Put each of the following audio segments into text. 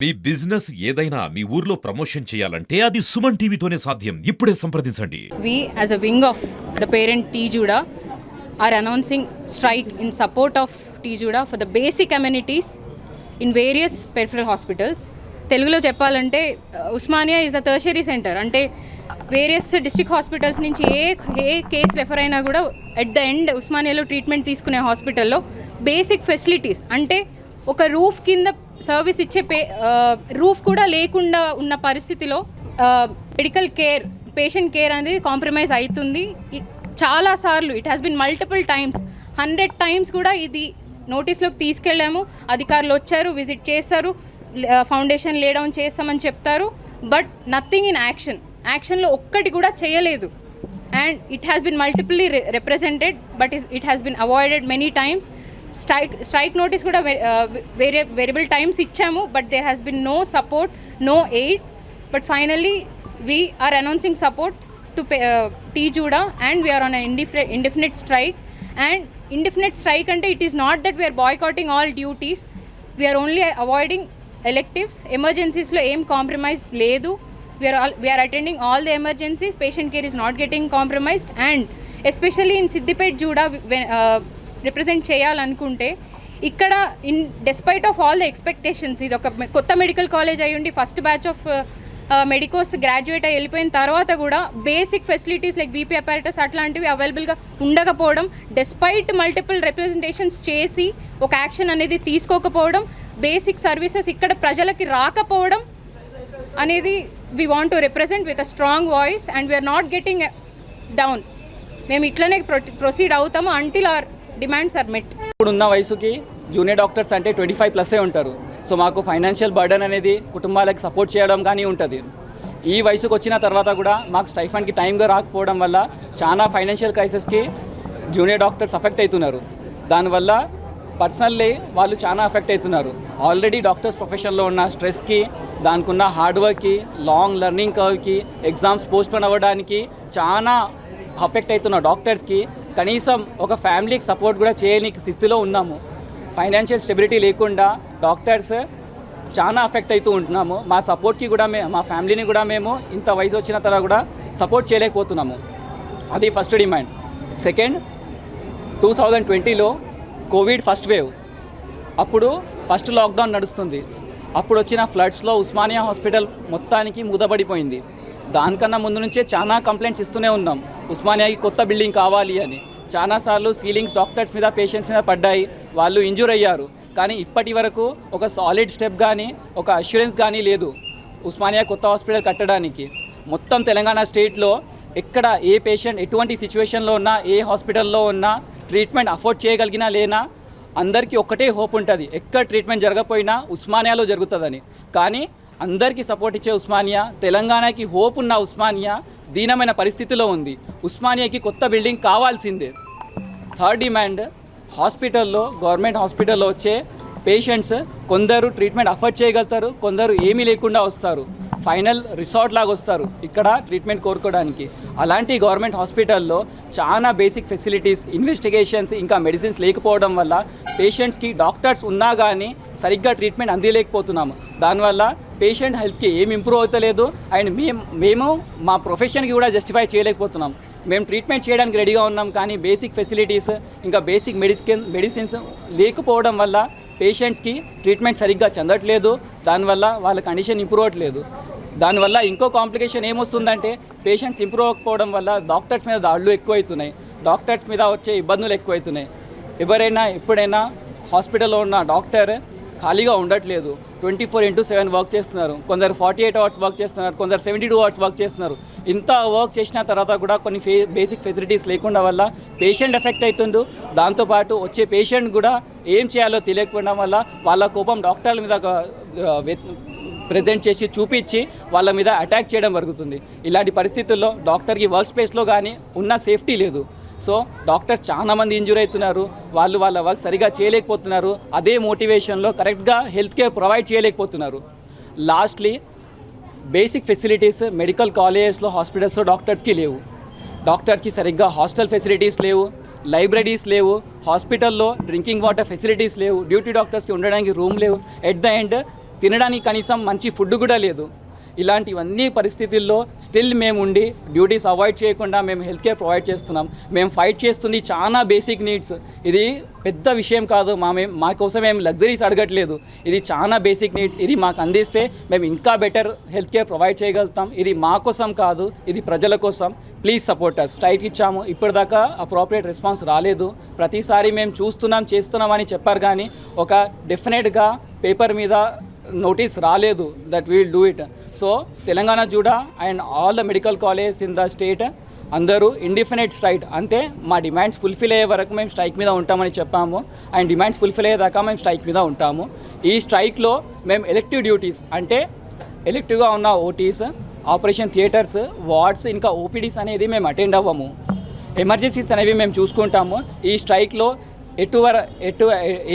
మీ business ఏదైనా మీ ఊర్లో promotion చేయాలంటే అది సుమన్ టీవీతోనే సాధ్యం. ఇప్పుడే సంప్రదించండి. We as a wing of the parent TJUDA are announcing strike in support of TJUDA for the basic amenities in various peripheral hospitals తెలుగులో చెప్పాలంటే Osmania is a tertiary centre అంటే వేరియస్ డిస్ట్రిక్ట్ హాస్పిటల్స్ నుంచి ఏ ఏ case refer అయినా కూడా at the end ఉస్మానియాలో treatment తీసుకునే హాస్పిటల్లో బేసిక్ ఫెసిలిటీస్ అంటే ఒక రూఫ్ కింద సర్వీస్ ఇచ్చే పే రూఫ్ కూడా లేకుండా ఉన్న పరిస్థితిలో మెడికల్ కేర్ పేషెంట్ కేర్ అనేది కాంప్రమైజ్ అవుతుంది చాలాసార్లు చాలా సార్లు it has been multiple times hundred times కూడా ఇది నోటీస్లోకి తీసుకెళ్ళాము. అధికారులు వచ్చారు విజిట్ చేస్తారు ఫౌండేషన్ లేడౌన్ చేస్తామని చెప్తారు. బట్ నథింగ్ ఇన్ యాక్షన్ యాక్షన్లో ఒక్కటి కూడా చేయలేదు. And it has been multiply represented but it has been avoided many times strike strike notice కూడా వేరే వేరియబుల్ టైమ్స్ ఇచ్చాము but there has been no support no aid but finally we are announcing support to TJUDA and we are on ఇండిఫి indefinite strike and indefinite strike అంటే it is not that we are boycotting all duties we are only avoiding electives ఎమర్జెన్సీస్లో ఏం compromise లేదు. We're all we are attending all the emergencies patient care is not getting compromised and especially in Siddipet JUDA represent చేయాలనుకుంటే ఇక్కడ in despite of all the expectations ఇది ఒక కొత్త medical college అయ్యుండి first batch of medicos graduate అయి వెళ్ళిపోయిన తర్వాత కూడా basic facilities like BP apparatus అట్లాంటివి అవైలబుల్గా ఉండకపోవడం డెస్పైట్ మల్టిపుల్ రిప్రజెంటేషన్స్ చేసి ఒక యాక్షన్ అనేది తీసుకోకపోవడం బేసిక్ సర్వీసెస్ ఇక్కడ ప్రజలకి రాకపోవడం అనేది we want to represent with a strong voice and we are not getting down మేము ఇట్లనే ప్రొసీడ్ అవుతాము until our demands are met ఇప్పుడు ఉన్న వయసుకి జూనియర్ డాక్టర్స్ అంటే ట్వంటీ ఫైవ్ ప్లస్సే ఉంటారు. సో మాకు ఫైనాన్షియల్ బర్డన్ అనేది కుటుంబాలకు సపోర్ట్ చేయడం కానీ ఉంటుంది. ఈ వయసుకు వచ్చిన తర్వాత కూడా మాకు స్టైఫండ్కి టైంగా రాకపోవడం వల్ల చాలా ఫైనాన్షియల్ క్రైసిస్కి జూనియర్ డాక్టర్స్ అఫెక్ట్ అవుతున్నారు. దానివల్ల పర్సనల్లీ వాళ్ళు చాలా అఫెక్ట్ అవుతున్నారు. ఆల్రెడీ డాక్టర్స్ ప్రొఫెషన్లో ఉన్న స్ట్రెస్కి దానికున్న హార్డ్ వర్క్కి లాంగ్ లెర్నింగ్ కర్వ్కి ఎగ్జామ్స్ పోస్ట్పోన్ అవ్వడానికి చాలా అఫెక్ట్ అవుతున్న డాక్టర్స్కి కనీసం ఒక ఫ్యామిలీకి సపోర్ట్ కూడా చేయని స్థితిలో ఉన్నాము. ఫైనాన్షియల్ స్టెబిలిటీ లేకుండా డాక్టర్స్ చాలా అఫెక్ట్ అవుతూ ఉంటున్నాము. మా సపోర్ట్కి కూడా మే మా ఫ్యామిలీని కూడా మేము ఇంత వయసు వచ్చిన తర్వాత కూడా సపోర్ట్ చేయలేకపోతున్నాము. అది first demand. Second two thousand ట్వంటీలో కోవిడ్ ఫస్ట్ వేవ్. అప్పుడు ఫస్ట్ లాక్డౌన్ నడుస్తుంది. అప్పుడు వచ్చిన ఫ్లడ్స్లో ఉస్మానియా హాస్పిటల్ మొత్తానికి మూతపడిపోయింది. దానికన్నా ముందు నుంచే చాలా కంప్లైంట్స్ ఇస్తూనే ఉన్నాం. ఉస్మానియాకి కొత్త బిల్డింగ్ కావాలి అని. చాలాసార్లు సీలింగ్స్ డాక్టర్స్ మీద పేషెంట్స్ మీద పడ్డాయి. వాళ్ళు ఇంజూర్ అయ్యారు. కానీ ఇప్పటి వరకు ఒక సాలిడ్ స్టెప్ కానీ ఒక అష్యూరెన్స్ కానీ లేదు ఉస్మానియా కొత్త హాస్పిటల్ కట్టడానికి. మొత్తం తెలంగాణ స్టేట్లో ఎక్కడ ఏ పేషెంట్ ఎటువంటి సిచ్యువేషన్లో ఉన్నా ఏ హాస్పిటల్లో ఉన్నా ట్రీట్మెంట్ అఫోర్డ్ చేయగలిగినా లేనా అందరికీ ఒక్కటే హోప్ ఉంటుంది. ఎక్కడ ట్రీట్మెంట్ జరగకపోయినా ఉస్మానియాలో జరుగుతుందని. కానీ అందరికీ సపోర్ట్ ఇచ్చే ఉస్మానియా తెలంగాణకి హోప్ ఉన్న ఉస్మానియా దీనమైన పరిస్థితిలో ఉంది. ఉస్మానియాకి కొత్త బిల్డింగ్ కావాల్సిందే. థర్డ్ డిమాండ్ హాస్పిటల్లో గవర్నమెంట్ హాస్పిటల్లో వచ్చే పేషెంట్స్ కొందరు ట్రీట్మెంట్ అఫోర్డ్ చేయగలుగుతారు కొందరు ఏమీ లేకుండా వస్తారు. ఫైనల్ రిసార్ట్ లాగా వస్తారు ఇక్కడ ట్రీట్మెంట్ కోరుకోవడానికి. అలాంటి గవర్నమెంట్ హాస్పిటల్లో చాలా బేసిక్ ఫెసిలిటీస్ ఇన్వెస్టిగేషన్స్ ఇంకా మెడిసిన్స్ లేకపోవడం వల్ల పేషెంట్స్కి డాక్టర్స్ ఉన్నా కానీ సరిగ్గా ట్రీట్మెంట్ అందలేకపోతున్నాము. దానివల్ల పేషెంట్ హెల్త్కి ఏం ఇంప్రూవ్ అవుతలేదు అండ్ మేము మేము మా ప్రొఫెషన్కి కూడా జస్టిఫై చేయలేకపోతున్నాం. మేము ట్రీట్మెంట్ చేయడానికి రెడీగా ఉన్నాం కానీ బేసిక్ ఫెసిలిటీస్ ఇంకా బేసిక్ మెడిసిన్ మెడిసిన్స్ లేకపోవడం వల్ల పేషెంట్స్కి ట్రీట్మెంట్ సరిగ్గా చెందట్లేదు. దానివల్ల వాళ్ళ కండిషన్ ఇంప్రూవ్ అవ్వట్లేదు. దానివల్ల ఇంకో కాంప్లికేషన్ ఏమొస్తుందంటే పేషెంట్స్ ఇంప్రూవ్ అవ్వకపోవడం వల్ల డాక్టర్స్ మీద దాడులు ఎక్కువవుతున్నాయి డాక్టర్స్ మీద వచ్చే ఇబ్బందులు ఎక్కువవుతున్నాయి ఎవరైనా ఎప్పుడైనా హాస్పిటల్లో ఉన్న డాక్టర్ ఖాళీగా ఉండట్లేదు. Twenty four into seven work చేస్తున్నారు. కొందరు ఫార్టీ ఎయిట్ అవర్స్ వర్క్ చేస్తున్నారు. కొందరు సెవెంటీ టూ అవర్స్ వర్క్ చేస్తున్నారు. ఇంత వర్క్ చేసిన తర్వాత కూడా కొన్ని ఫే బేసిక్ ఫెసిలిటీస్ లేకుండా వల్ల పేషెంట్ ఎఫెక్ట్ అవుతుండు దాంతోపాటు వచ్చే పేషెంట్ కూడా ఏం చేయాలో తెలియకపోవడం వల్ల వాళ్ళ కోపం డాక్టర్ల మీద ప్రజెంట్ చేసి చూపించి వాళ్ళ మీద అటాక్ చేయడం జరుగుతుంది. ఇలాంటి పరిస్థితుల్లో డాక్టర్కి వర్క్ స్పేస్లో కానీ ఉన్న సేఫ్టీ లేదు. సో డాక్టర్స్ చాలా మంది ఇంజూర్ అవుతున్నారు. వాళ్ళు వాళ్ళ వర్క్ సరిగా చేయలేకపోతున్నారు. అదే మోటివేషన్లో కరెక్ట్గా హెల్త్ కేర్ ప్రొవైడ్ చేయలేకపోతున్నారు. లాస్ట్లీ బేసిక్ ఫెసిలిటీస్ మెడికల్ కాలేజెస్లో హాస్పిటల్స్లో డాక్టర్స్కి లేవు. డాక్టర్స్కి సరిగ్గా హాస్టల్ ఫెసిలిటీస్ లేవు. లైబ్రరీస్ లేవు. హాస్పిటల్లో డ్రింకింగ్ వాటర్ ఫెసిలిటీస్ లేవు. డ్యూటీ డాక్టర్స్కి ఉండడానికి రూమ్ లేవు. ఎట్ ద ఎండ్ తినడానికి కనీసం మంచి ఫుడ్ కూడా లేదు. ఇలాంటివన్నీ పరిస్థితుల్లో స్టిల్ మేము ఉండి డ్యూటీస్ అవాయిడ్ చేయకుండా మేము హెల్త్ కేర్ ప్రొవైడ్ చేస్తున్నాం. మేము ఫైట్ చేస్తుంది చాలా బేసిక్ నీడ్స్. ఇది పెద్ద విషయం కాదు. మా మేము మా కోసం లగ్జరీస్ అడగట్లేదు. ఇది చాలా బేసిక్ నీడ్స్. ఇది మాకు అందిస్తే మేము ఇంకా బెటర్ హెల్త్ కేర్ ప్రొవైడ్ చేయగలుగుతాం. ఇది మా కోసం కాదు ఇది ప్రజల కోసం. ప్లీజ్ సపోర్ట్ అస్ స్ట్రైక్ ఇచ్చాము. ఇప్పటిదాకా అప్రోప్రియేట్ రెస్పాన్స్ రాలేదు. ప్రతిసారి మేము చూస్తున్నాం చేస్తున్నాం అని చెప్పారు కానీ ఒక డెఫినెట్గా పేపర్ మీద నోటీస్ రాలేదు that we'll do it so Telangana JUDA and all the medical college in the state అందరూ ఇండిఫినెట్ స్ట్రైక్ అంటే మా డిమాండ్స్ ఫుల్ఫిల్ అయ్యే వరకు మేము స్ట్రైక్ మీద ఉంటామని చెప్పాము. అండ్ డిమాండ్స్ ఫుల్ఫిల్ అయ్యేదాకా మేము స్ట్రైక్ మీద ఉంటాము. ఈ స్ట్రైక్లో మేము ఎలెక్టివ్ డ్యూటీస్ అంటే ఎలెక్టివ్గా ఉన్న ఓటీస్ ఆపరేషన్ థియేటర్స్ వార్డ్స్ ఇంకా ఓపీడీస్ అనేది మేము అటెండ్ అవ్వము. ఎమర్జెన్సీస్ అనేవి మేము చూసుకుంటాము. ఈ స్ట్రైక్లో ఎటువర ఎటు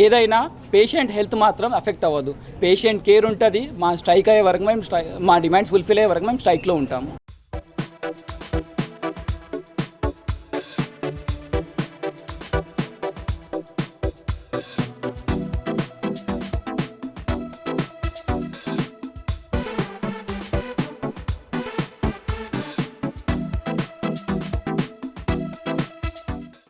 ఏదైనా పేషెంట్ హెల్త్ మాత్రం అఫెక్ట్ అవ్వదు. పేషెంట్ కేర్ ఉంటుంది మా స్ట్రైక్ అయ్యే వరకు మేము స్ట్రై మా డిమాండ్స్ ఫుల్ఫిల్ అయ్యే వరకు మేము స్ట్రైక్లో ఉంటాము.